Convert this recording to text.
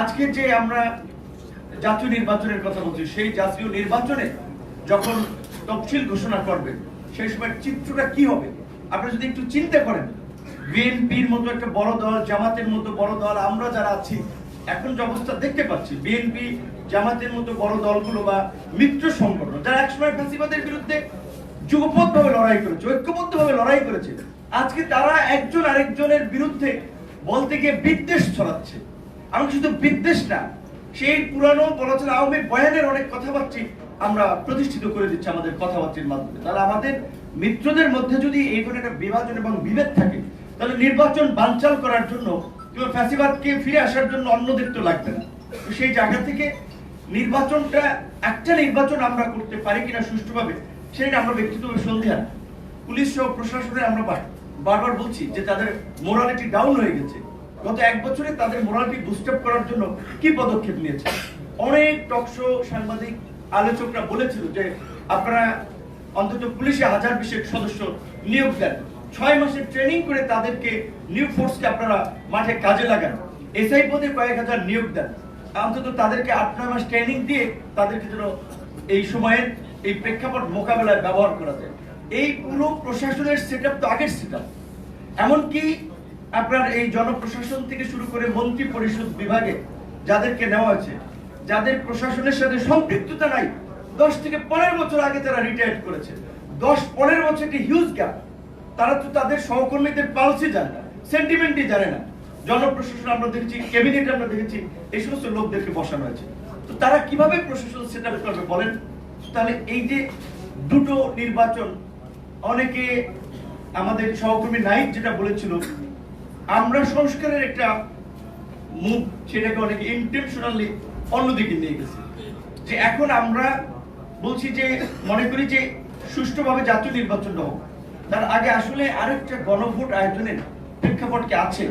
আজকে যে আমরা জাতীয় নির্বাচনের কথা বলছি, সেই জাতীয় নির্বাচনে যখন তফসিল ঘোষণা করবে, সেই সময় চিত্রটা কি হবে? আপনি যদি একটু চিন্তা করেন, বিএনপির মতো একটা বড় দল, জামাতের মতো বড় দল, আমরা যারা আছি, এখন যে অবস্থা দেখতে পাচ্ছি, বিএনপি, জামাতের মতো বড় দলগুলো বা মিত্র সংগঠন, যারা একসময় ফ্যাসিবাদের বিরুদ্ধে যুগপথভাবে লড়াই করেছে, ঐক্যবদ্ধভাবে লড়াই করেছে, আজকে তারা একজন আরেকজনের বিরুদ্ধে বলতে গিয়ে বিদ্বেষ ছড়াচ্ছে। আমি শুধু বিদ্বেষ না, সেই পুরানো বলা আওয়ামী বয়ানের অনেক কথাবার্তা আমরা প্রতিষ্ঠিত করে দিচ্ছি আমাদের কথাবার্তার মাধ্যমে। তাহলে আমাদের মিত্রদের মধ্যে যদি এই ধরনের একটা বিভাজন এবং বিভেদ থাকে, তাহলে নির্বাচন বানচাল করার জন্য কিংবা ফ্যাসিবাদকে ফিরে আসার জন্য অন্যদের তো লাগবে না। সেই জায়গা থেকে নির্বাচনটা, একটা নির্বাচন আমরা করতে পারি কিনা সুষ্ঠুভাবে, সেটা আমরা ব্যক্তিগত সন্দেহ পুলিশ সহ প্রশাসনে আমরা বার- বারবার বলছি যে তাদের মোরালিটি ডাউন হয়ে গেছে। গত এক বছরে তাদের মোরালিটি বুস্ট করার জন্য কি পদক্ষেপ নিয়েছে? অনেক টকশো সাংবাদিক আলোচকরা বলেছিল যে আপনারা অন্তত পুলিশে হাজার বিশেক সদস্য নিয়োগ দেন। ছয় মাসের ট্রেনিং করে তাদেরকে নিউ ফোর্সকে আপনারা মাঠে কাজে লাগান। এসআই পদে কয়েক হাজার নিয়োগ দেন। অন্তত তাদেরকে আট, নয় মাস ট্রেনিং দিয়ে তাদেরকে যেন এই সময়ের এই প্রেক্ষাপট মোকাবেলায় ব্যবহার করা যায়। এই পুরো প্রশাসনের সেট তো আগের সেট এমনকি আপনার এই জনপ্রশাসন থেকে শুরু করে মন্ত্রী পরিষদ বিভাগে যাদেরকে নেওয়া হয়েছে, যাদের প্রশাসনের সাথে সম্পৃক্ততা নাই, দশ থেকে পনেরো বছর আগে তারা রিটায়ার্ড করেছে। দশ পনেরো বছর একটি হিউজ গ্যাপ তারা তো তাদের সহকর্মীদের পালসি জানে না সেন্টিমেন্টই জানে না। জনপ্রশাসন আমরা দেখেছি ক্যাবিনেট আমরা দেখেছি, এই সমস্ত লোকদেরকে বসানো হয়েছে। তো তারা কীভাবে প্রশাসন সেট আপ করবে বলেন? তাহলে এই যে দুটো নির্বাচন, অনেকে আমাদের সহকর্মী নাইক যেটা বলেছিল আমরা সংস্কারের একটা মুখ সেটাকে অনেক ইন্টেনশনালি অন্যদিকে নিয়ে গেছি। যে এখন আমরা বলছি যে, মনে করি যে সুষ্ঠুভাবে জাতীয় নির্বাচনটা হোক। তার আগে আসলে আরেকটা গণভোট আয়োজনের প্রেক্ষাপট কি আছে।